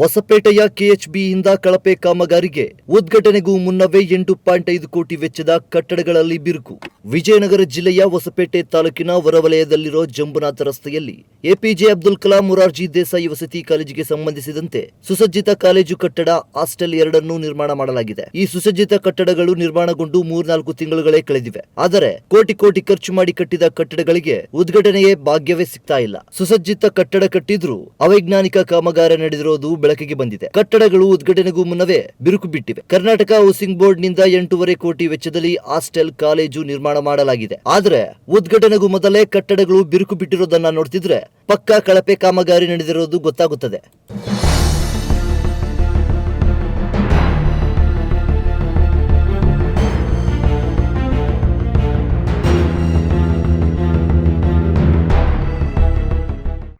ಹೊಸಪೇಟೆಯ ಕೆಎಚ್ಬಿಯಿಂದ ಕಳಪೆ ಕಾಮಗಾರಿಗೆ ಉದ್ಘಾಟನೆಗೂ ಮುನ್ನವೇ ಎಂಟು ಪಾಯಿಂಟ್ ಐದು ಕೋಟಿ ವೆಚ್ಚದ ಕಟ್ಟಡಗಳಲ್ಲಿ ಬಿರುಕು. ವಿಜಯನಗರ ಜಿಲ್ಲೆಯ ಹೊಸಪೇಟೆ ತಾಲೂಕಿನ ಹೊರವಲಯದಲ್ಲಿರೋ ಜಂಬುನಾಥ ರಸ್ತೆಯಲ್ಲಿ ಎಪಿಜೆ ಅಬ್ದುಲ್ ಕಲಾಂ, ಮುರಾರ್ಜಿ ದೇಸಾಯಿ ವಸತಿ ಕಾಲೇಜಿಗೆ ಸಂಬಂಧಿಸಿದಂತೆ ಸುಸಜ್ಜಿತ ಕಾಲೇಜು ಕಟ್ಟಡ ಹಾಸ್ಟೆಲ್ ಎರಡನ್ನೂ ನಿರ್ಮಾಣ ಮಾಡಲಾಗಿದೆ. ಈ ಸುಸಜ್ಜಿತ ಕಟ್ಟಡಗಳು ನಿರ್ಮಾಣಗೊಂಡು ಮೂರ್ನಾಲ್ಕು ತಿಂಗಳುಗಳೇ ಕಳೆದಿವೆ. ಆದರೆ ಕೋಟಿ ಕೋಟಿ ಖರ್ಚು ಮಾಡಿ ಕಟ್ಟಿದ ಕಟ್ಟಡಗಳಿಗೆ ಉದ್ಘಾಟನೆಯೇ ಭಾಗ್ಯವೇ ಸಿಗ್ತಾ ಇಲ್ಲ. ಸುಸಜ್ಜಿತ ಕಟ್ಟಡ ಕಟ್ಟಿದ್ರೂ ಅವೈಜ್ಞಾನಿಕ ಕಾಮಗಾರಿ ನಡೆದಿರೋದು ಬೆಳಕಿಗೆ ಬಂದಿದೆ. ಕಟ್ಟಡಗಳು ಉದ್ಘಾಟನೆಗೂ ಮುನ್ನವೇ ಬಿರುಕು ಬಿಟ್ಟಿವೆ. ಕರ್ನಾಟಕ ಹೌಸಿಂಗ್ ಬೋರ್ಡ್ನಿಂದ ಎಂಟೂವರೆ ಕೋಟಿ ವೆಚ್ಚದಲ್ಲಿ ಹಾಸ್ಟೆಲ್, ಕಾಲೇಜು ನಿರ್ಮಾಣ ಮಾಡಲಾಗಿದೆ. ಆದರೆ ಉದ್ಘಾಟನೆಗೂ ಮೊದಲೇ ಕಟ್ಟಡಗಳು ಬಿರುಕು ಬಿಟ್ಟಿರೋದನ್ನ ನೋಡ್ತಿದ್ರೆ ಪಕ್ಕಾ ಕಳಪೆ ಕಾಮಗಾರಿ ನಡೆದಿರೋದು ಗೊತ್ತಾಗುತ್ತದೆ.